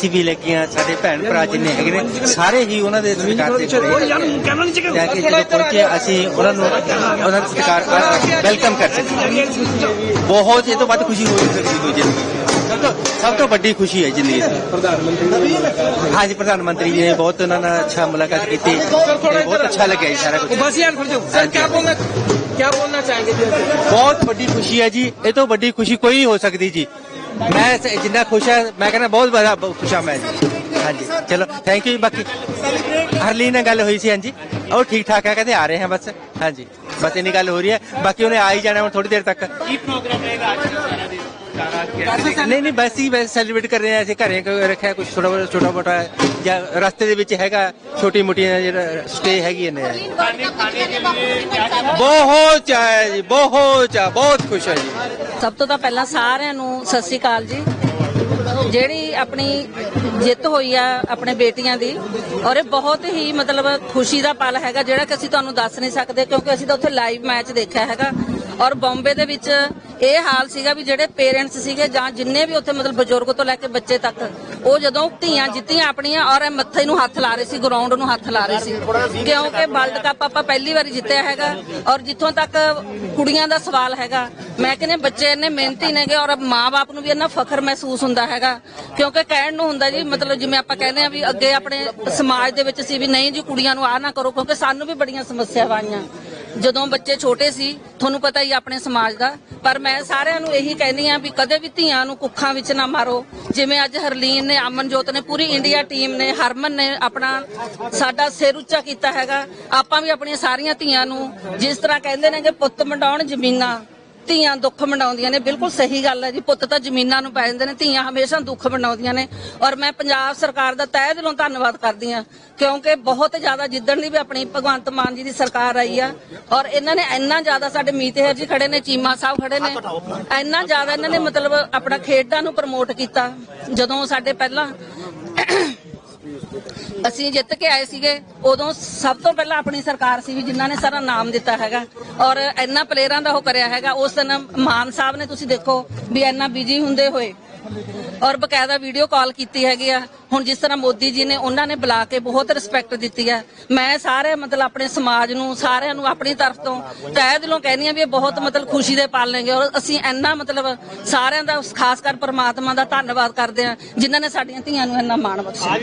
ਅਸੀਂ ਵੀ ਆ ਸਾਡੇ ਭੈਣ ਭਰਾ ਜਿੰਨੇ ਹੈਗੇ ਨੇ ਸਾਰੇ ਹੀ ਉਹਨਾਂ ਦੇ ਸਤਿਕਾਰ ਦੇ ਕਰੇ ਜਾ ਕੇ ਜਦੋਂ ਪਹੁੰਚੇ ਅਸੀਂ ਉਹਨਾਂ ਨੂੰ ਉਹਨਾਂ ਦਾ ਸਤਿਕਾਰ ਵੈਲਕਮ ਕਰ ਸਕਦੇ ਬਹੁਤ ਇਹ ਤੋਂ ਵੱਧ ਖੁਸ਼ੀ ਹੋ ਸਕਦੀ ਕੋਈ ਜ਼ਿੰਦਗੀ ਸਭ ਤੋਂ ਵੱਡੀ ਖੁਸ਼ੀ ਹੈ ਜਿੰਨੀ ਦੀ। ਪ੍ਰਧਾਨ ਮੰਤਰੀ ਹਾਂਜੀ ਪ੍ਰਧਾਨ ਮੰਤਰੀ ਜੀ ਨੇ ਬਹੁਤ ਉਹਨਾਂ ਨਾਲ ਅੱਛਾ ਮੁਲਾਕਾਤ ਕੀਤੀ। ਬਹੁਤ ਅੱਛਾ ਲੱਗਿਆ ਜੀ ਸਾਰਾ ਕੁਝ ਬਸ ਯਾਰ ਖੜਜੋ ਸਰ ਕੀ ਬੋਲਣਾ ਕੀ ਬੋਲਣਾ ਚਾਹੀਏ ਬਹੁਤ ਵੱਡੀ ਖੁਸ਼ੀ ਹੈ ਜੀ। ਇਹ ਤੋਂ ਵੱਡੀ ਖੁਸ਼ੀ ਕੋਈ ਹੋ ਸਕਦੀ ਜੀ। ਮੈਂ ਜਿੰਨਾ ਖੁਸ਼ ਹਾਂ, ਮੈਂ ਕਹਿੰਦਾ ਬਹੁਤ ਬੜਾ ਖੁਸ਼ ਹਾਂ ਮੈਂ। ਹਾਂਜੀ, ਚਲੋ ਥੈਂਕ ਯੂ ਬਾਕੀ ਹਰਲੀਨ ਨਾਲ ਗੱਲ ਹੋਈ ਸੀ, ਹਾਂਜੀ। ਉਹ ਠੀਕ ਠਾਕ ਹੈ, ਕਹਿੰਦੇ ਆ ਰਹੇ ਹਾਂ ਬਸ। ਹਾਂਜੀ, ਬਸ ਇੰਨੀ ਗੱਲ ਹੋ ਰਹੀ ਹੈ। ਬਾਕੀ ਉਹਨੇ ਆ ਹੀ ਜਾਣਾ ਹੁਣ ਥੋੜੀ ਦੇਰ ਤੱਕ। ਕੀ ਪ੍ਰੋਗਰਾਮ ਰਹੇਗਾ ਅੱਜ ਸਾਰਾ ਦਿਨ ਨਹੀਂ ਨਹੀਂ, ਬਸ ਹੀ ਵੈਸੇ ਸੈਲੀਬ੍ਰੇਟ ਕਰ ਰਹੇ ਆ ਅਸੀਂ ਘਰੇ ਕੋਈ ਰੱਖਿਆ ਕੁਝ ਥੋੜਾ ਬਹੁਤ, ਛੋਟਾ ਮੋਟਾ ਜਾਂ ਰਸਤੇ ਦੇ ਵਿੱਚ ਹੈਗਾ, ਛੋਟੀ ਮੋਟੀ ਜਿਹੜਾ ਸਟੇ ਹੈਗੀ ਨੇ ਬਹੁਤ ਚਾਹ ਜੀ, ਬਹੁਤ ਚਾਹ ਬਹੁਤ ਖੁਸ਼ ਹੈ ਜੀ। ਸਭ ਤੋਂ ਤਾਂ ਪਹਿਲਾਂ ਸਾਰਿਆਂ ਨੂੰ ਸਤਿ ਸ੍ਰੀ ਅਕਾਲ ਜੀ। ਜਿਹੜੀ ਆਪਣੀ ਜਿੱਤ ਹੋਈ ਆ ਆਪਣੇ ਬੇਟੀਆਂ ਦੀ, ਔਰ ਇਹ ਬਹੁਤ ਹੀ ਮਤਲਬ ਖੁਸ਼ੀ ਦਾ ਪਲ ਹੈਗਾ, ਜਿਹੜਾ ਕਿ ਅਸੀਂ ਤੁਹਾਨੂੰ ਦੱਸ ਨਹੀਂ ਸਕਦੇ, ਕਿਉਂਕਿ ਅਸੀਂ ਤਾਂ ਉੱਥੇ ਲਾਈਵ ਮੈਚ ਦੇਖਿਆ ਹੈਗਾ। ਔਰ ਬੰਬੇ ਦੇ ਵਿੱਚ ਇਹ ਹਾਲ ਸੀਗਾ ਵੀ ਜਿਹੜੇ ਪੇਰੈਂਟਸ ਸੀਗੇ ਜਾਂ ਜਿੰਨੇ ਵੀ ਉੱਥੇ ਮਤਲਬ ਬਜ਼ੁਰਗ ਤੋਂ ਲੈ ਕੇ ਬੱਚੇ ਤੱਕ, ਉਹ ਜਦੋਂ ਧੀਆਂ ਜਿੱਤੀਆਂ ਆਪਣੀਆਂ ਔਰ ਮੱਥੇ ਨੂੰ ਹੱਥ ਲਾ ਰਹੇ ਸੀ ਗਰਾਊਂਡ ਨੂੰ ਹੱਥ ਲਾ ਰਹੇ ਸੀ। ਕਿਉਂਕਿ ਵਰਲਡ ਕੱਪ ਆਪਾਂ ਪਹਿਲੀ ਵਾਰੀ ਜਿੱਤਿਆ ਹੈਗਾ ਔਰ ਜਿੱਥੋਂ ਤੱਕ ਕੁੜੀਆਂ ਦਾ ਸਵਾਲ ਹੈਗਾ, ਮੈਂ ਕਹਿੰਦੇ ਬੱਚੇ ਇੰਨੇ ਮਿਹਨਤੀ ਨੇਗੇ ਔਰ ਮਾਪੇ ਨੂੰ ਵੀ ਇੰਨਾ ਫਖਰ ਮਹਿਸੂਸ ਹੁੰਦਾ ਹੈਗਾ। ਕਿਉਂਕਿ ਕਹਿਣ ਨੂੰ ਹੁੰਦਾ ਜੀ, ਮਤਲਬ ਜਿਵੇਂ ਆਪਾਂ ਕਹਿੰਦੇ ਆ ਵੀ ਅੱਗੇ ਆਪਣੇ ਸਮਾਜ ਦੇ ਵਿੱਚ ਸੀ ਵੀ ਨਹੀਂ ਜੀ ਕੁੜੀਆਂ ਨੂੰ ਆਹ ਨਾ ਕਰੋ, ਕਿਉਂਕਿ ਸਾਨੂੰ ਵੀ ਬੜੀਆਂ ਸਮੱਸਿਆਵਾਂ ਆਈਆਂ। ਜਦੋਂ ਬੱਚੇ ਛੋਟੇ ਸੀ, ਤੁਹਾਨੂੰ ਪਤਾ ਹੀ ਆਪਣੇ ਸਮਾਜ ਦਾ, ਪਰ ਮੈਂ ਸਾਰਿਆਂ ਨੂੰ ਇਹੀ ਕਹਿੰਦੀ ਆ ਵੀ ਕਦੇ ਵੀ ਧੀਆਂ ਨੂੰ ਕੁੱਖਾਂ ਵਿੱਚ ਨਾ ਮਾਰੋ। ਜਿਵੇਂ ਅੱਜ ਹਰਲੀਨ ਨੇ, ਅਮਨਜੋਤ ਨੇ, ਪੂਰੀ ਇੰਡੀਆ ਟੀਮ ਨੇ, ਹਰਮਨ ਨੇ ਆਪਣਾ ਸਾਡਾ ਸਿਰ ਉੱਚਾ ਕੀਤਾ ਹੈਗਾ। ਆਪਾਂ ਵੀ ਆਪਣੀਆਂ ਸਾਰੀਆਂ ਧੀਆਂ ਨੂੰ ਜਿਸ ਤਰ੍ਹਾਂ ਕਹਿੰਦੇ ਨੇ ਕਿ ਪੁੱਤ ਮੰਡਾਉਣ ਜ਼ਮੀਨਾਂ ਧੀਆਂ ਦੁੱਖ ਮਨਾਉਂਦੀਆਂ ਨੇ, ਬਿਲਕੁਲ ਸਹੀ ਗੱਲ ਹੈ ਜੀ। ਪੁੱਤ ਤਾਂ ਜ਼ਮੀਨਾਂ ਨੂੰ ਪੈ ਜਾਂਦੇ ਨੇ, ਧੀਆਂ ਹਮੇਸ਼ਾ ਦੁੱਖ ਮਨਾਉਂਦੀਆਂ ਨੇ। ਔਰ ਮੈਂ ਪੰਜਾਬ ਸਰਕਾਰ ਦਾ ਤਹਿ ਦਿਲੋਂ ਧੰਨਵਾਦ ਕਰਦੀ ਹਾਂ, ਕਿਉਂਕਿ ਬਹੁਤ ਜ਼ਿਆਦਾ ਜਿੱਦਣ ਦੀ ਵੀ ਆਪਣੀ ਭਗਵੰਤ ਮਾਨ ਜੀ ਦੀ ਸਰਕਾਰ ਆਈ ਆ, ਔਰ ਇਹਨਾਂ ਨੇ ਇੰਨਾ ਜ਼ਿਆਦਾ ਸਾਡੇ ਮੀਤਹਿਰ ਜੀ ਖੜੇ ਨੇ, ਚੀਮਾ ਸਾਹਿਬ ਖੜੇ ਨੇ, ਇੰਨਾ ਜ਼ਿਆਦਾ ਇਹਨਾਂ ਨੇ ਮਤਲਬ ਆਪਣਾ ਖੇਡਾਂ ਨੂੰ ਪ੍ਰਮੋਟ ਕੀਤਾ। ਜਦੋਂ ਸਾਡੇ ਪਹਿਲਾਂ ਅਸੀਂ ਜਿੱਤ ਕੇ ਆਏ ਸੀਗੇ, ਉਦੋਂ ਸਭ ਤੋਂ ਪਹਿਲਾਂ ਆਪਣੀ ਸਰਕਾਰ ਸੀ ਵੀ ਜਿਨ੍ਹਾਂ ਨੇ ਸਾਰਾ ਨਾਮ ਦਿੱਤਾ ਹੈਗਾ। ਔਰ ਇੰਨਾ ਪਲੇਅਰਾਂ ਦਾ ਉਹ ਕਰਿਆ ਹੈਗਾ, ਉਸ ਦਿਨ ਮਾਨ ਸਾਹਿਬ ਨੇ ਤੁਸੀਂ ਦੇਖੋ ਵੀ ਇੰਨਾ ਬਿਜ਼ੀ ਹੁੰਦੇ ਹੋਏ ਔਰ ਬਕਾਇਦਾ ਵੀਡੀਓ ਕਾਲ ਕੀਤੀ ਹੈਗੀ ਆ। ਹੁਣ ਜਿਸ ਤਰ੍ਹਾਂ ਮੋਦੀ ਜੀ ਨੇ ਉਹਨਾਂ ਨੇ ਬੁਲਾ ਕੇ ਬਹੁਤ ਰਿਸਪੈਕਟ ਦਿੱਤੀ ਹੈ ਮੈਂ ਸਾਰੇ ਮਤਲਬ ਆਪਣੇ ਸਮਾਜ ਨੂੰ, ਸਾਰਿਆਂ ਨੂੰ ਆਪਣੀ ਤਰਫ ਤੋਂ ਤਹਿ ਦਿਲੋਂ ਕਹਿਣੀ ਆ ਵੀ ਇਹ ਬਹੁਤ ਮਤਲਬ ਖੁਸ਼ੀ ਦੇ ਪਲ ਨੇਗੇ। ਔਰ ਅਸੀਂ ਇੰਨਾ ਮਤਲਬ ਸਾਰਿਆਂ ਦਾ, ਖਾਸ ਕਰ ਪ੍ਰਮਾਤਮਾ ਦਾ ਧੰਨਵਾਦ ਕਰਦੇ ਆ, ਜਿਨ੍ਹਾਂ ਨੇ ਸਾਡੀਆਂ ਧੀਆਂ ਨੂੰ ਇੰਨਾ ਮਾਣ ਬਖਸ਼ਿਆ।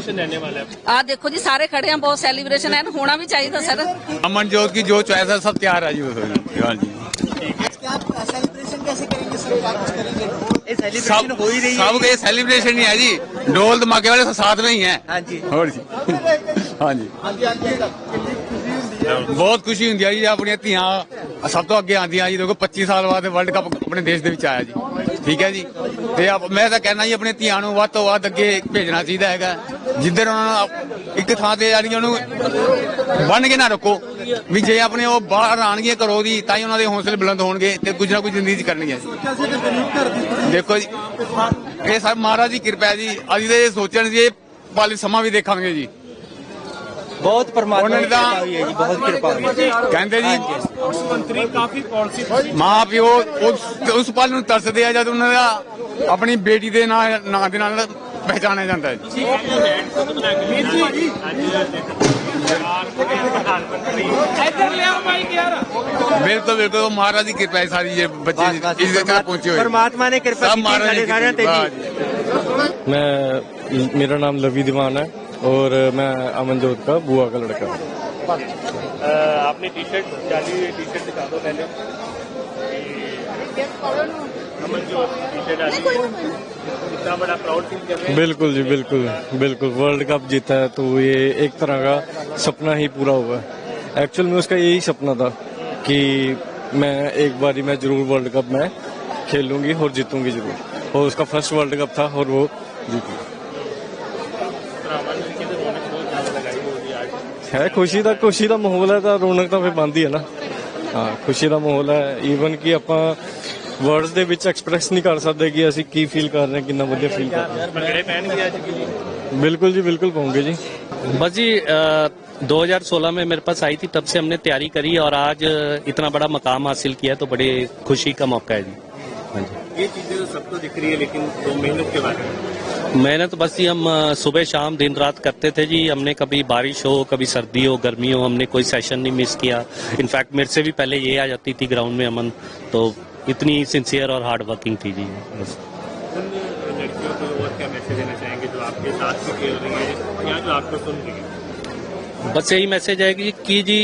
सेलिब्रेशन रहने वाला है ਆ ਦੇਖੋ ਜੀ ਸਾਰੇ ਖੜੇ ਆ ਬਹੁਤ ਸੈਲੀਬ੍ਰੇਸ਼ਨ ਹੈ ਹੋਣਾ ਵੀ ਚਾਹੀਦਾ ਸਰ अमनजोत की जो चॉइस है सब तैयार है जी वो हाँ जी ਇਹ ਸੈਲੀਬ੍ਰੇਸ਼ਨ ਹੋ ਹੀ ਰਹੀ ਹੈ सब के सेलिब्रेशन ही है जी ढोल धमाके वाले सब साथ में ही हैं ਹਾਂਜੀ ਹੋਰ ਜੀ ਹਾਂ ਜੀ ਬਹੁਤ ਖੁਸ਼ੀ ਹੁੰਦੀ ਹੈ ਜੀ ਆਪਣੀਆਂ ਧੀਆਂ ਸਭ ਤੋਂ ਅੱਗੇ ਆਉਂਦੀਆਂ ਜੀ ਦੇਖੋ 25 ਸਾਲ ਬਾਅਦ ਵਰਲਡ ਕੱਪ ਆਪਣੇ ਦੇਸ਼ ਦੇ ਵਿੱਚ ਆਇਆ ਜੀ ਠੀਕ ਹੈ ਜੀ ਤੇ ਆਪ- ਮੈਂ ਤਾਂ ਕਹਿਣਾ ਜੀ ਆਪਣੇ ਧੀਆਂ ਨੂੰ ਵੱਧ ਤੋਂ ਵੱਧ ਅੱਗੇ ਭੇਜਣਾ ਚਾਹੀਦਾ ਹੈਗਾ ਜਿੱਧਰ ਉਹਨਾਂ ਨੂੰ ਇੱਕ ਥਾਂ ਤੇ ਯਾਨੀ ਉਹਨੂੰ ਬੰਨ ਕੇ ਨਾ ਰੱਖੋ ਵੀ ਜੇ ਆਪਣੇ ਉਹ ਬਾਹਰ ਆਣਗੇ ਘਰੋਂ ਦੀ ਤਾਂ ਹੀ ਉਹਨਾਂ ਦੇ ਹੌਸਲੇ ਬੁਲੰਦ ਹੋਣਗੇ ਤੇ ਕੁਝ ਨਾ ਕੁਝ ਜ਼ਿੰਦਗੀ ਚ ਕਰਨਗੇ ਦੇਖੋ ਜੀ ਇਹ ਸਭ ਮਹਾਰਾਜ ਦੀ ਕਿਰਪਾ ਜੀ। ਅਸੀਂ ਤੇ ਸੋਚਣ ਜੀ ਵਾਲੇ ਸਮਾਂ ਵੀ ਦੇਖਾਂਗੇ ਜੀ। ਬਹੁਤ ਪਰਮਾਤਮਾ ਦੀ ਕਿਰਪਾ ਹੈ ਜੀ ਬਹੁਤ ਕਿਰਪਾ ਹੈ ਕਹਿੰਦੇ ਜੀ ਮੰਤਰੀ ਕਾਫੀ ਪਾਲਿਸੀ ਮਾਂ ਪਿਓ ਉਸ ਉਸ ਪਲ ਨੂੰ ਤਰਸਦੇ ਆ ਜਦ ਉਹਨਾਂ ਦਾ ਆਪਣੀ ਬੇਟੀ ਦੇ ਨਾਂ ਨਾਂ ਦੇ ਨਾਲ ਪਹਿਚਾਣਿਆ ਜਾਂਦਾ ਹੈ ਜੀ इधर ले आओ माइक यार ਬਿਲਕੁਲ ਬਿਲਕੁਲ ਉਹ ਮਹਾਰਾਜ ਦੀ ਕਿਰਪਾ ਹੈ ਸਾਰੀ ਜੇ ਬੱਚੇ ਬਸ ਬਸ ਇਸ ਤੱਕ ਪਹੁੰਚੇ ਹੋਏ ਪਰਮਾਤਮਾ ਨੇ ਕਿਰਪਾ ਸਭ ਕੀਤੀ ਮਹਾਰਾਜ ਸਾਡੇ ਦੀ ਸਾਰਿਆਂ ਤੇ ਕਿਰਪਾ ਜੀ मैं मेरा नाम लवी दीवान है और मैं अमनजोत का बुआ का लड़का हूँ आपने टी शर्ट जाली हुई टी शर्ट दिखा दो पहले अमन जो टी शर्ट डाली हुई है, इतना बड़ा प्राउड फील कर रहे हैं बिल्कुल जी बिल्कुल बिल्कुल वर्ल्ड कप जीता है तो ये एक तरह का सपना ही पूरा हुआ है एक्चुअल में उसका यही सपना था कि मैं एक बारी मैं जरूर वर्ल्ड कप में खेलूंगी और जीतूंगी जरूर और उसका फर्स्ट वर्ल्ड कप था और वो जीती अमन जी की तो रौनक बहुत ज्यादा लगाई होगी आज ਹੈ ਖੁਸ਼ੀ ਦਾ ਖੁਸ਼ੀ ਦਾ ਮਾਹੌਲ ਹੈ ਤਾਂ ਰੌਣਕ ਤਾਂ ਫਿਰ ਬੰਦੀ ਹੈ ਨਾ ਹਾਂ ਖੁਸ਼ੀ ਦਾ ਮਾਹੌਲ ਹੈ ਈਵਨ ਕਿ ਆਪਾਂ ਵਰਡਸ ਦੇ ਵਿੱਚ ਐਕਸਪ੍ਰੈਸ ਨਹੀਂ ਕਰ ਸਕਦੇ ਕਿ ਅਸੀਂ ਕੀ ਫੀਲ ਕਰ ਰਹੇ ਹਾਂ ਕਿੰਨਾ ਵਧੀਆ ਫੀਲ ਕਰ ਰਹੇ ਭੰਗੜੇ ਪਹਿਨਗੇ ਅੱਜ ਬਿल्कुल जी बिल्कुल पाऊँगे जी बस जी आ, 2016 में मेरे पास आई थी तब से हमने तैयारी करी और आज इतना बड़ा मकाम हासिल किया तो बड़े खुशी का मौका है जी हाँ जी ये चीज़ें तो सबको दिख रही है लेकिन दो मेहनत के बारे में मेहनत बस जी हम सुबह शाम दिन रात करते थे जी हमने कभी बारिश हो कभी सर्दी हो गर्मी हो हमने कोई सेशन नहीं मिस किया इनफैक्ट मेरे से भी पहले ये आ जाती थी ग्राउंड में अमन तो इतनी सिंसियर और हार्ड वर्किंग थी जी बस। लड़कियों को और क्या मैसेज देना चाहेंगे जो आपके साथ खेल रही हैं या जो आपको सुन रही हैं? बस यही मैसेज है कि कि जी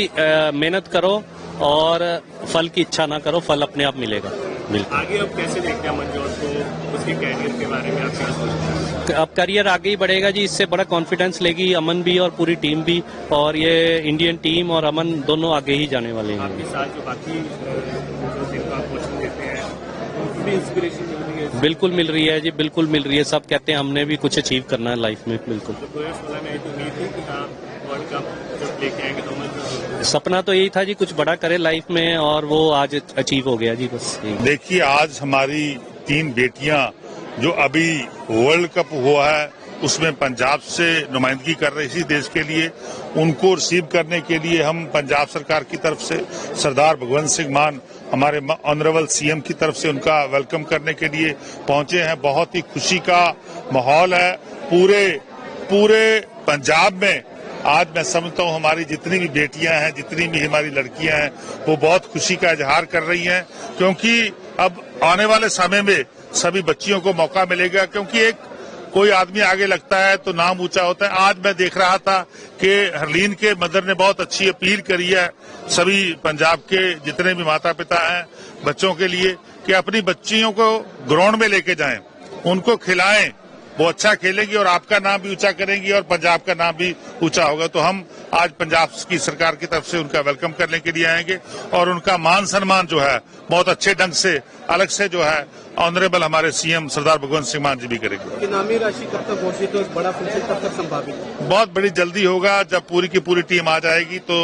मेहनत करो और फल की इच्छा ना करो फल अपने आप मिलेगा बिल्कुल। आगे अब कैसे देखते हैं मनजोत को उसके कैरियर के बारे में आप क्या अब करियर आगे ही बढ़ेगा जी इससे बड़ा कॉन्फिडेंस लेगी अमन भी और पूरी टीम भी और ये इंडियन टीम और अमन दोनों आगे ही जाने वाले हैं। आपके साथ जो बाकी भी इंस्पिरेशन मिल रही है बिल्कुल मिल रही है जी बिल्कुल मिल रही है। सब कहते हैं हमने भी कुछ अचीव करना है लाइफ में बिल्कुल। तो दो हज़ार सोलह में एक उम्मीद थी कि हाँ वर्ल्ड कप जब लेके आएँगे तो सपना तो यही था जी कुछ बड़ा करे लाइफ में और वो आज अचीव हो गया जी बस देखिए आज हमारी तीन बेटियाँ जो अभी वर्ल्ड कप हुआ है उसमें पंजाब से नुमाइंदगी कर रही थी देश के लिए। उनको रिसीव करने के लिए हम पंजाब सरकार की तरफ़ से सरदार भगवंत सिंह मान हमारे ऑनरेबल सीएम की तरफ़ से उनका वेलकम करने के लिए पहुँचे हैं। बहुत ही खुशी का माहौल है। पूरे पूरे पंजाब में आज मैं समझता हूँ हमारी जितनी भी बेटियाँ हैं, जितनी भी हमारी लड़कियाँ हैं, वो बहुत खुशी का इजहार कर रही हैं। क्योंकि अब आने वाले समय में सभी बच्चियों को मौका मिलेगा, क्योंकि एक कोई आदमी आगे लगता है तो नाम ऊँचा होता है। आज मैं देख रहा था कि हरलीन के मदर ने बहुत अच्छी अपील करी है सभी पंजाब के जितने भी माता पिता हैं, बच्चों के लिए कि अपनी बच्चियों को ग्राउंड में लेके जाएँ, उनको खिलाएँ। वो अच्छा खेलेंगी और आपका नाम भी ऊँचा करेंगी और पंजाब का नाम भी ऊँचा होगा। तो हम आज पंजाब की सरकार की तरफ़ से उनका वेलकम करने के लिए आएँगे और उनका मान सम्मान जो है बहुत अच्छे ढंग से अलग से जो है ऑनरेबल हमारे सीएम सरदार भगवंत सिंह मान जी भी करेंगे। इनामी राशि कब तक घोषित हो? बड़ा फ़ंक्शन कब तक संभावित? बहुत बड़ी जल्दी होगा जब पूरी की पूरी टीम आ जाएगी तो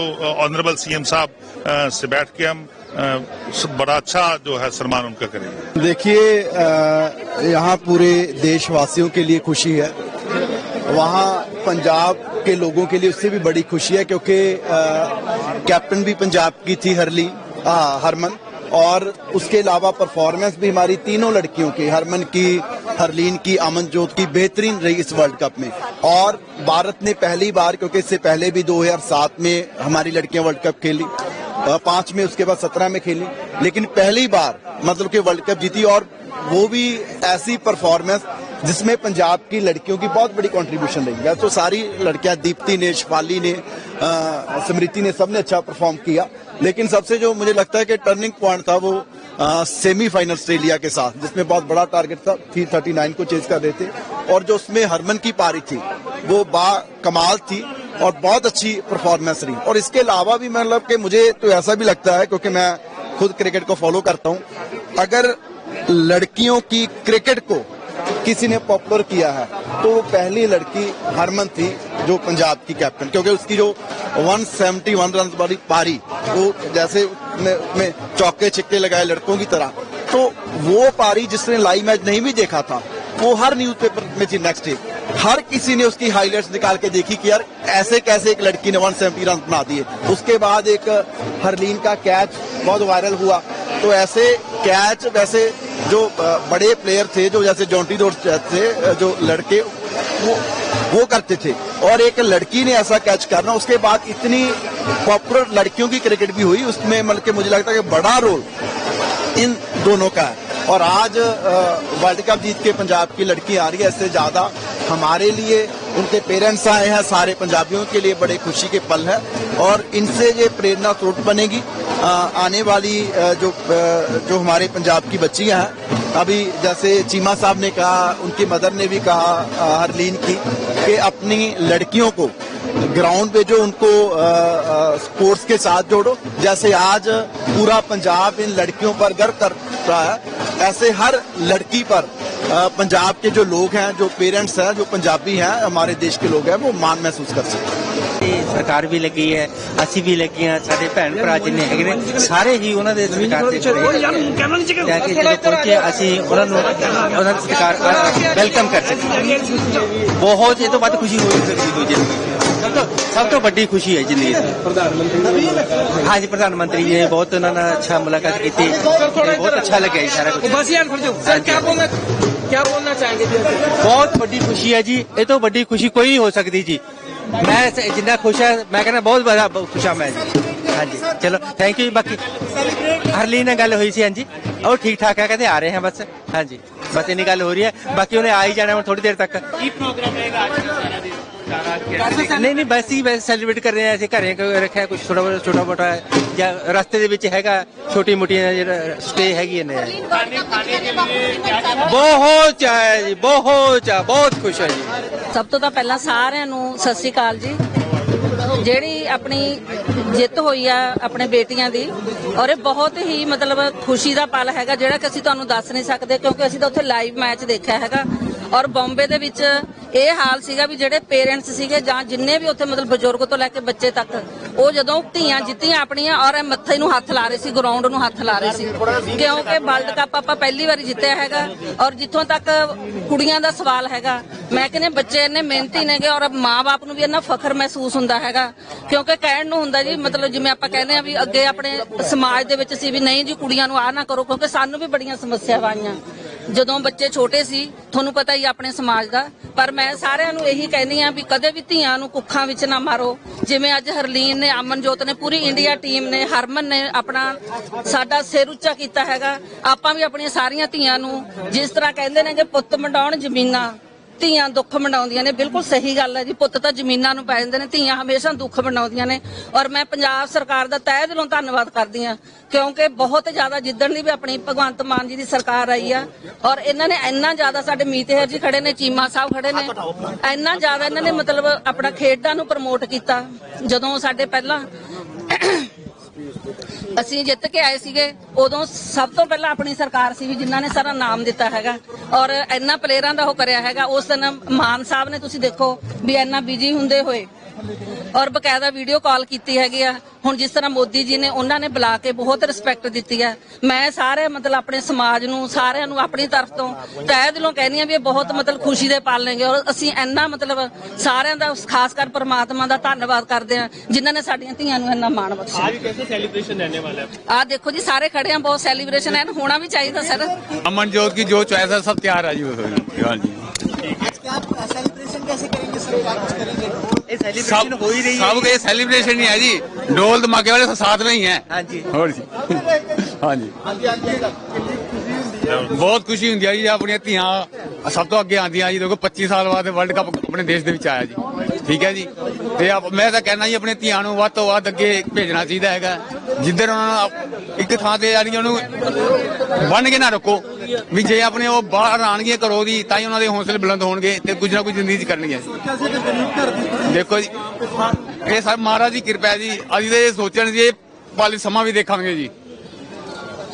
ऑनरेबल सीएम साहब से बैठ के हम बड़ा अच्छा जो है सम्मान उनका करेंगे। देखिए यहाँ पूरे देशवासियों के लिए खुशी है। वहाँ पंजाब के लोगों के लिए उससे भी बड़ी खुशी है क्योंकि कैप्टन भी पंजाब की थी हरली आ, हरमन और उसके अलावा परफॉर्मेंस भी हमारी तीनों लड़कियों की हरमन की हरलीन की अमनजोत की बेहतरीन रही इस वर्ल्ड कप में। और भारत ने पहली बार क्योंकि इससे पहले भी 2007 में हमारी लड़कियाँ वर्ल्ड कप खेली पाँच में, उसके बाद सत्रह में खेली। लेकिन पहली बार मतलब कि वर्ल्ड कप जीती और वो भी ऐसी परफॉर्मेंस जिसमें पंजाब की लड़कियों की बहुत बड़ी कंट्रीब्यूशन रही। है तो सारी लड़कियाँ, दीप्ति ने शिफाली ने स्मृति ने, सबने अच्छा परफॉर्म किया। लेकिन सबसे जो मुझे लगता है कि टर्निंग पॉइंट था वो सेमीफाइनल ऑस्ट्रेलिया के साथ, जिसमें बहुत बड़ा टारगेट था, थ्री थर्टी नाइन को चेज कर थे। और जो उसमें हरमन की पारी थी, वो बा, कमाल थी। और बहुत अच्छी परफॉर्मेंस रही। और इसके अलावा भी मतलब कि मुझे तो ऐसा भी लगता है क्योंकि मैं खुद क्रिकेट को फॉलो करता हूँ। अगर लड़कियों की क्रिकेट को किसी ने पॉपुलर किया है तो वो पहली लड़की हरमन थी जो पंजाब की कैप्टन क्योंकि उसकी जो 171 रन वाली पारी वो जैसे में, में चौके छिक्के लगाए लड़कों की तरह तो वो पारी जिसने लाइव मैच नहीं भी देखा था वो हर न्यूज़पेपर में थी। नेक्स्ट डे हर किसी ने उसकी हाइलाइट्स निकाल के देखी कि यार, ऐसे कैसे एक लड़की ने 170 रन बना दिए उसके बाद एक, हरलीन का कैच बहुत वायरल हुआ। तो ऐसे कैच वैसे जो बड़े प्लेयर थे, जो जैसे जॉन्टी दोर थे जो लड़के, वो वो करते थे। और एक लड़की ने ऐसा कैच करना, उसके बाद इतनी पॉपुलर लड़कियों की क्रिकेट भी हुई, उसमें मतलब कि मुझे लगता है कि बड़ा रोल इन दोनों का है। और आज वर्ल्ड कप जीत के पंजाब की लड़की आ रही है, इससे ज़्यादा हमारे लिए, उनके पेरेंट्स आए हैं, सारे पंजाबियों के लिए बड़े खुशी के पल है। और इनसे ये प्रेरणा स्रोत बनेगी। आने वाली जो जो हमारे पंजाब की बच्चियाँ हैं, अभी जैसे चीमा साहब ने कहा, उनकी मदर ने भी कहा हरलीन की, कि अपनी लड़कियों को ग्राउंड पे जो उनको स्पोर्ट्स के साथ जोड़ो। जैसे आज पूरा पंजाब इन लड़कियों पर गर्व कर रहा है, ऐसे हर लड़की पर पंजाब के जो लोग हैं जो पेरेंट्स हैं जो पंजाबी हैं हमारे देश के लोग हैं वो मान महसूस कर सकते हैं ਇਹ ਸਰਕਾਰ ਵੀ ਲੱਗੀ ਹੈ ਅਸੀਂ ਵੀ ਲੱਗੀਆਂ ਸਾਡੇ ਭੈਣ ਭਰਾ ਜਿੰਨੇ ਹੈਗੇ ਨੇ ਸਾਰੇ ਹੀ ਉਹਨਾਂ ਦੇ ਸਰਕਾਰ ਦੇ ਜਾ ਕੇ ਜਦੋਂ ਪਹੁੰਚੇ ਅਸੀਂ ਉਹਨਾਂ ਨੂੰ ਉਹਨਾਂ ਦੀ ਸਰਕਾਰ ਵੈਲਕਮ ਕਰ ਸਕੇ ਬਹੁਤ ਇਹ ਤੋਂ ਵੱਧ ਖੁਸ਼ੀ ਹੋ ਨਹੀਂ ਸਕਦੀ ਕੋਈ ਜ਼ਿੰਦਗੀ 'ਚ। ਸਭ ਤੋਂ ਸਭ ਤੋਂ ਵੱਡੀ ਖੁਸ਼ੀ ਹੈ ਜ਼ਿੰਦਗੀ ਦੀ ਪ੍ਰਧਾਨ ਮੰਤਰੀ ਹਾਂਜੀ ਪ੍ਰਧਾਨ ਮੰਤਰੀ ਜੀ ਨੇ ਬਹੁਤ ਉਹਨਾਂ ਨਾਲ ਅੱਛਾ ਮੁਲਾਕਾਤ ਕੀਤੀ ਤੇ ਬਹੁਤ ਅੱਛਾ ਲੱਗਿਆ ਜੀ ਸਾਰਾ ਕੁਝ बस यार फिर जो सर क्या बोलना ਕੀ ਬੋਲਣਾ ਚਾਹਾਂਗੇ ਜੀ ਬਹੁਤ ਵੱਡੀ ਖੁਸ਼ੀ ਹੈ ਜੀ ਇਹ ਤੋਂ ਵੱਡੀ ਖੁਸ਼ੀ ਕੋਈ ਨਹੀਂ ਹੋ ਸਕਦੀ ਜੀ ਮੈਂ ਜਿੰਨਾ ਖੁਸ਼ ਹਾਂ ਮੈਂ ਕਹਿੰਦਾ ਬਹੁਤ ਬੜਾ ਖੁਸ਼ ਹਾਂ ਮੈਂ ਜੀ ਹਾਂਜੀ ਚਲੋ ਥੈਂਕ ਯੂ ਬਾਕੀ ਹਰਲੀਨ ਨਾਲ ਗੱਲ ਹੋਈ ਸੀ ਹਾਂਜੀ ਉਹ ਠੀਕ ਠਾਕ ਹੈ ਕਹਿੰਦੇ ਆ ਰਹੇ ਹਾਂ ਬਸ ਹਾਂਜੀ ਬਸ ਇਨੀ ਗੱਲ ਹੋ ਰਹੀ ਹੈ ਬਾਕੀ ਉਹਨੇ ਆ ਹੀ ਜਾਣਾ ਹੁਣ ਥੋੜੀ ਦੇਰ ਤੱਕ ਕੀ ਪ੍ਰੋਗਰਾਮ ਰਹੇਗਾ ਅੱਜ ਨਹੀਂ ਨਹੀਂ, ਬਸ ਹੀ ਵੈਸੇ ਸੈਲੀਬ੍ਰੇਟ ਕਰ ਰਹੇ ਆ ਅਸੀਂ ਘਰੇ ਕੋਈ ਰੱਖਿਆ ਕੁਝ ਥੋੜਾ ਬਹੁਤ, ਛੋਟਾ ਮੋਟਾ ਜਾਂ ਰਸਤੇ ਦੇ ਵਿੱਚ ਹੈਗਾ, ਛੋਟੀ ਮੋਟੀ ਜਿਹੜਾ ਸਟੇ ਹੈਗੀ ਨੇ ਬਹੁਤ ਚਾਹ ਜੀ, ਬਹੁਤ ਚਾਹ ਬਹੁਤ ਖੁਸ਼ ਹੈ ਜੀ। ਸਭ ਤੋਂ ਤਾਂ ਪਹਿਲਾਂ ਸਾਰਿਆਂ ਨੂੰ ਸਤਿ ਸ੍ਰੀ ਅਕਾਲ ਜੀ। ਜਿਹੜੀ ਆਪਣੀ ਜਿੱਤ ਹੋਈ ਆ ਆਪਣੇ ਬੇਟੀਆਂ ਦੀ, ਔਰ ਇਹ ਬਹੁਤ ਹੀ ਮਤਲਬ ਖੁਸ਼ੀ ਦਾ ਪਲ ਹੈਗਾ, ਜਿਹੜਾ ਕਿ ਅਸੀਂ ਤੁਹਾਨੂੰ ਦੱਸ ਨਹੀਂ ਸਕਦੇ, ਕਿਉਂਕਿ ਅਸੀਂ ਤਾਂ ਉੱਥੇ ਲਾਈਵ ਮੈਚ ਦੇਖਿਆ ਹੈਗਾ। ਔਰ ਬੰਬੇ ਦੇ ਵਿੱਚ ਇਹ ਹਾਲ ਸੀਗਾ ਵੀ ਜਿਹੜੇ ਪੇਰੈਂਟਸ ਸੀਗੇ ਜਾਂ ਜਿੰਨੇ ਵੀ ਉੱਥੇ ਮਤਲਬ ਬਜ਼ੁਰਗ ਤੋਂ ਲੈ ਕੇ ਬੱਚੇ ਤੱਕ, ਉਹ ਜਦੋਂ ਧੀਆਂ ਜਿੱਤੀਆਂ ਆਪਣੀਆਂ ਔਰ ਮੱਥੇ ਨੂੰ ਹੱਥ ਲਾ ਰਹੇ ਸੀ ਗਰਾਊਂਡ ਨੂੰ ਹੱਥ ਲਾ ਰਹੇ ਸੀ। ਕਿਉਂਕਿ ਵਰਲਡ ਕੱਪ ਆਪਾਂ ਪਹਿਲੀ ਵਾਰੀ ਜਿੱਤਿਆ ਹੈਗਾ ਔਰ ਜਿੱਥੋਂ ਤੱਕ ਕੁੜੀਆਂ ਦਾ ਸਵਾਲ ਹੈਗਾ, ਮੈਂ ਕਹਿੰਦੀ ਬੱਚੇ ਇੰਨੇ ਮਿਹਨਤੀ ਨੇਗੇ ਔਰ ਮਾਪੇ ਨੂੰ ਵੀ ਇੰਨਾ ਫਖਰ ਮਹਿਸੂਸ ਹੁੰਦਾ ਹੈਗਾ। ਕਿਉਂਕਿ ਕਹਿਣ ਨੂੰ ਹੁੰਦਾ ਜੀ, ਮਤਲਬ ਜਿਵੇਂ ਆਪਾਂ ਕਹਿੰਦੇ ਆ ਵੀ ਅੱਗੇ ਆਪਣੇ ਸਮਾਜ ਦੇ ਵਿੱਚ ਸੀ ਵੀ ਨਹੀਂ ਜੀ ਕੁੜੀਆਂ ਨੂੰ ਆਹ ਨਾ ਕਰੋ, ਕਿਉਂਕਿ ਸਾਨੂੰ ਵੀ ਬੜੀਆਂ ਸਮੱਸਿਆਵਾਂ ਆਈਆਂ। ਜਦੋਂ ਬੱਚੇ ਛੋਟੇ ਸੀ, ਤੁਹਾਨੂੰ ਪਤਾ ਹੀ ਆਪਣੇ ਸਮਾਜ ਦਾ, ਪਰ ਮੈਂ ਸਾਰਿਆਂ ਨੂੰ ਇਹੀ ਕਹਿੰਦੀ ਆ ਵੀ ਕਦੇ ਵੀ ਧੀਆਂ ਨੂੰ ਕੁੱਖਾਂ ਵਿੱਚ ਨਾ ਮਾਰੋ। ਜਿਵੇਂ ਅੱਜ ਹਰਲੀਨ ਨੇ, ਅਮਨਜੋਤ ਨੇ, ਪੂਰੀ ਇੰਡੀਆ ਟੀਮ ਨੇ, ਹਰਮਨ ਨੇ ਆਪਣਾ ਸਾਡਾ ਸਿਰ ਉੱਚਾ ਕੀਤਾ ਹੈਗਾ। ਆਪਾਂ ਵੀ ਆਪਣੀਆਂ ਸਾਰੀਆਂ ਧੀਆਂ ਨੂੰ ਜਿਸ ਤਰ੍ਹਾਂ ਕਹਿੰਦੇ ਨੇ ਕਿ ਪੁੱਤ ਮੰਡਾਉਣ ਜ਼ਮੀਨਾਂ ਧੀਆਂ ਦੁੱਖ ਮਨਾਉਂਦੀਆਂ ਨੇ, ਬਿਲਕੁਲ ਸਹੀ ਗੱਲ ਹੈ ਜੀ। ਪੁੱਤ ਤਾਂ ਜ਼ਮੀਨਾਂ ਨੂੰ ਪੈ ਜਾਂਦੇ ਨੇ, ਧੀਆਂ ਹਮੇਸ਼ਾ ਦੁੱਖ ਮਨਾਉਂਦੀਆਂ ਨੇ। ਔਰ ਮੈਂ ਪੰਜਾਬ ਸਰਕਾਰ ਦਾ ਤਹਿ ਦਿਲੋਂ ਧੰਨਵਾਦ ਕਰਦੀ ਹਾਂ, ਕਿਉਂਕਿ ਬਹੁਤ ਜ਼ਿਆਦਾ ਜਿੱਦਣ ਦੀ ਵੀ ਆਪਣੀ ਭਗਵੰਤ ਮਾਨ ਜੀ ਦੀ ਸਰਕਾਰ ਆਈ ਆ, ਔਰ ਇਹਨਾਂ ਨੇ ਇੰਨਾ ਜ਼ਿਆਦਾ ਸਾਡੇ ਮੀਤਹਿਰ ਜੀ ਖੜੇ ਨੇ, ਚੀਮਾ ਸਾਹਿਬ ਖੜੇ ਨੇ, ਇੰਨਾ ਜ਼ਿਆਦਾ ਇਹਨਾਂ ਨੇ ਮਤਲਬ ਆਪਣਾ ਖੇਡਾਂ ਨੂੰ ਪ੍ਰਮੋਟ ਕੀਤਾ। ਜਦੋਂ ਸਾਡੇ ਪਹਿਲਾਂ ਅਸੀਂ ਜਿੱਤ ਕੇ ਆਏ ਸੀਗੇ, ਉਦੋਂ ਸਭ ਤੋਂ ਪਹਿਲਾਂ ਆਪਣੀ ਸਰਕਾਰ ਸੀ ਵੀ ਜਿਨ੍ਹਾਂ ਨੇ ਸਾਰਾ ਨਾਮ ਦਿੱਤਾ ਹੈਗਾ ਔਰ ਇੰਨਾ ਪਲੇਅਰਾਂ ਦਾ ਉਹ ਕਰਿਆ ਹੈਗਾ। ਉਸ ਦਿਨ ਮਾਨ ਸਾਹਿਬ ਨੇ ਤੁਸੀਂ ਦੇਖੋ ਵੀ ਇੰਨਾ ਬਿਜ਼ੀ ਹੁੰਦੇ ਹੋਏ ਔਰ ਬਕਾਇਦਾ ਵੀਡੀਓ ਕਾਲ ਕੀਤੀ ਹੈਗੀ ਆ ਹੁਣ ਜਿਸ ਤਰ੍ਹਾਂ ਮੋਦੀ ਜੀ ਨੇ ਉਹਨਾਂ ਨੇ ਬੁਲਾ ਕੇ ਬਹੁਤ ਰਿਸਪੈਕਟ ਦਿੱਤੀ ਹੈ ਮੈਂ ਸਾਰੇ ਮਤਲਬ ਆਪਣੇ ਸਮਾਜ ਨੂੰ ਸਾਰਿਆਂ ਨੂੰ ਆਪਣੀ ਤਰਫ ਤੋਂ ਤਹਿ ਦਿਲੋਂ ਕਹਿੰਦੀ ਆ ਵੀ ਇਹ ਬਹੁਤ ਮਤਲਬ ਖੁਸ਼ੀ ਦੇ ਪਲ ਨੇਗੇ ਔਰ ਅਸੀਂ ਇੰਨਾ ਮਤਲਬ ਸਾਰਿਆਂ ਦਾ ਖਾਸ ਕਰ ਪ੍ਰਮਾਤਮਾ ਦਾ ਧੰਨਵਾਦ ਕਰਦੇ ਆ ਜਿਨ੍ਹਾਂ ਨੇ ਸਾਡੀਆਂ ਧੀਆਂ ਨੂੰ ਇੰਨਾ ਮਾਣ ਬਖਸ਼ਿਆ आज कैसे सेलिब्रेशन रहने वाला है ਆ ਦੇਖੋ ਜੀ ਸਾਰੇ ਖੜੇ ਆ ਬਹੁਤ ਸੈਲੀਬ੍ਰੇਸ਼ਨ ਹੈ ਹੋਣਾ ਵੀ ਚਾਹੀਦਾ ਸਰ अमनजोत की जो चॉइस है सब तैयार है जी वो हाँ जी ਇਹ ਸੈਲੀਬ੍ਰੇਸ਼ਨ ਹੋ ਹੀ ਰਹੀ ਹੈ सब ये सेलिब्रेशन ही है जी ढोल धमाके वाले सब साथ में ही हैं ਹਾਂਜੀ ਹੋਰ ਜੀ ਹਾਂਜੀ ਬਹੁਤ ਖੁਸ਼ੀ ਹੁੰਦੀ ਹੈ ਜੀ ਆਪਣੀਆਂ ਧੀਆਂ ਸਭ ਤੋਂ ਅੱਗੇ ਆਉਂਦੀਆਂ ਜੀ ਦੇਖੋ 25 ਸਾਲ ਬਾਅਦ ਵਰਲਡ ਕੱਪ ਆਪਣੇ ਦੇਸ਼ ਦੇ ਵਿੱਚ ਆਇਆ ਜੀ ਠੀਕ ਹੈ ਜੀ ਤੇ ਆਪ- ਮੈਂ ਤਾਂ ਕਹਿੰਦਾ ਜੀ ਆਪਣੀਆਂ ਧੀਆਂ ਨੂੰ ਵੱਧ ਤੋਂ ਵੱਧ ਅੱਗੇ ਭੇਜਣਾ ਚਾਹੀਦਾ ਹੈਗਾ ਜਿੱਧਰ ਉਹਨਾਂ ਨੂੰ ਆਪ- ਇੱਕ ਥਾਂ ਤੇ ਯਾਨੀ ਉਹਨੂੰ ਬੰਨ ਕੇ ਨਾ ਰੱਖੋ ਵੀ ਜੇ ਆਪਣੇ ਉਹ ਬਾਹਰ ਆਣਗੇ ਘਰੋਂ ਦੀ ਤਾਂ ਹੀ ਉਹਨਾਂ ਦੇ ਹੌਸਲੇ ਬੁਲੰਦ ਹੋਣਗੇ ਤੇ ਕੁਝ ਨਾ ਕੁਝ ਜ਼ਿੰਦਗੀ 'ਚ ਕਰਨਗੇ ਦੇਖੋ ਜੀ ਇਹ ਸਭ ਮਹਾਰਾਜ ਦੀ ਕਿਰਪਾ ਜੀ। ਅਸੀਂ ਤਾਂ ਸੋਚਣ ਜੀ ਵਾਲੀ ਸਮਾਂ ਵੀ ਦੇਖਾਂਗੇ ਜੀ।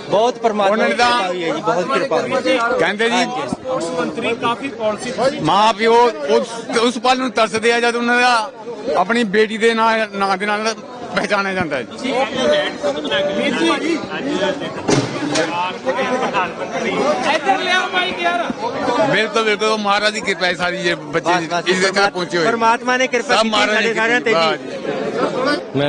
ਬਹੁਤ ਪਰਮਾਤਮਾ ਦੀ ਕਿਰਪਾ ਹੈ ਜੀ ਬਹੁਤ ਕਿਰਪਾ ਹੈ। ਕਹਿੰਦੇ ਜੀ ਉਸ ਮੰਤਰੀ ਕਾਫੀ ਪਾਲਿਸੀ ਮਾਂ ਪਿਓ ਉਸ ਉਸ ਪਲ ਨੂੰ ਤਰਸਦੇ ਆ ਜਦ ਉਹਨਾਂ ਦਾ ਆਪਣੀ ਬੇਟੀ ਦੇ ਨਾਂ ਨਾਂ ਦੇ ਨਾਲ ਪਹਿਚਾਣਿਆ ਜਾਂਦਾ ਹੈ ਜੀ। इधर ले आओ माइक यार ਬਿਲਕੁਲ ਬਿਲਕੁਲ ਉਹ ਮਹਾਰਾਜ ਦੀ ਕਿਰਪਾ ਹੈ ਸਾਰੀ ਜੇ ਬੱਚੇ ਬਸ ਬਸ ਇਸ ਤੱਕ ਪਹੁੰਚੇ ਹੋਏ ਪਰਮਾਤਮਾ ਨੇ ਕਿਰਪਾ ਸਭ ਕੀਤੀ ਮਹਾਰਾਜ ਸਾਡੇ ਦੀ ਸਾਰਿਆਂ ਤੇ ਕਿਰਪਾ ਜੀ मैं